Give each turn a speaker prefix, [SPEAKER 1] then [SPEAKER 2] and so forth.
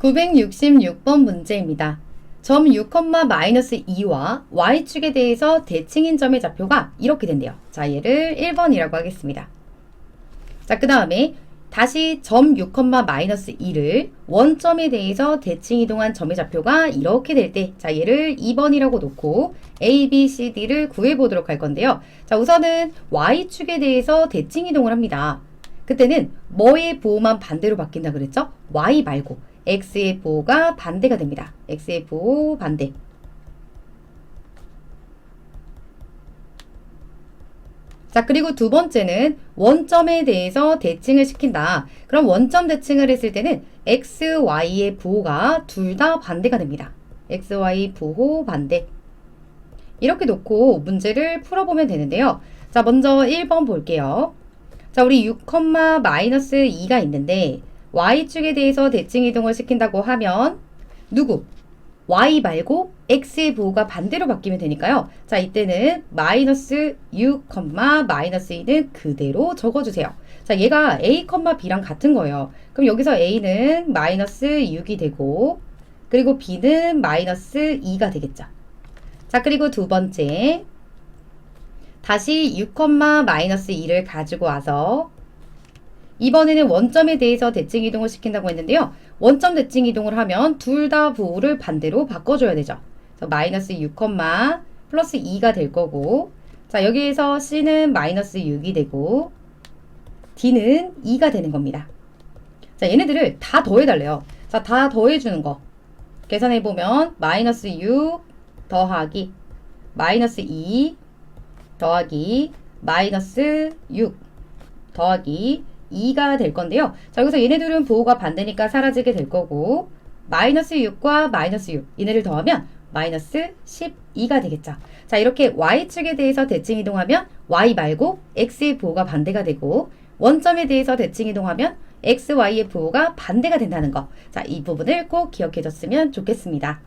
[SPEAKER 1] 966번 문제입니다. 점 6,-2와 y축에 대해서 대칭인 점의 좌표가 이렇게 된대요. 자, 얘를 1번이라고 하겠습니다. 자, 그 다음에 다시 점 6,-2를 원점에 대해서 대칭 이동한 점의 좌표가 이렇게 될 때, 자, 얘를 2번이라고 놓고 A, B, C, D를 구해보도록 할 건데요. 자, 우선은 y축에 대해서 대칭 이동을 합니다. 그때는 뭐의 부호만 반대로 바뀐다 그랬죠? y 말고 x의 부호가 반대가 됩니다. x의 부호 반대. 자, 그리고 두 번째는 원점에 대해서 대칭을 시킨다. 그럼 원점 대칭을 했을 때는 x, y의 부호가 둘 다 반대가 됩니다. x, y 부호 반대. 이렇게 놓고 문제를 풀어보면 되는데요. 자, 먼저 1번 볼게요. 자, 우리 6, 마이너스 2가 있는데 y축에 대해서 대칭 이동을 시킨다고 하면 누구? y 말고 x의 부호가 반대로 바뀌면 되니까요. 자, 이때는 마이너스 6, 마이너스 2는 그대로 적어주세요. 자, 얘가 a, b랑 같은 거예요. 그럼 여기서 a는 마이너스 6이 되고 그리고 b는 마이너스 2가 되겠죠. 자, 그리고 두 번째 다시 6, 마이너스 2를 가지고 와서 이번에는 원점에 대해서 대칭 이동을 시킨다고 했는데요. 원점 대칭 이동을 하면 둘 다 부호를 반대로 바꿔줘야 되죠. 마이너스 6, 플러스 2가 될 거고 자 여기에서 C는 마이너스 6이 되고 D는 2가 되는 겁니다. 자 얘네들을 다 더해달래요. 자 다 더해주는 거 계산해보면 마이너스 6 더하기 마이너스 2 더하기 마이너스 6 더하기 2가 될 건데요. 자, 여기서 얘네들은 부호가 반대니까 사라지게 될 거고 마이너스 6과 마이너스 6 얘네를 더하면 마이너스 12가 되겠죠. 자, 이렇게 y축에 대해서 대칭 이동하면 y 말고 x의 부호가 반대가 되고 원점에 대해서 대칭 이동하면 x, y의 부호가 반대가 된다는 거. 자, 이 부분을 꼭 기억해 줬으면 좋겠습니다.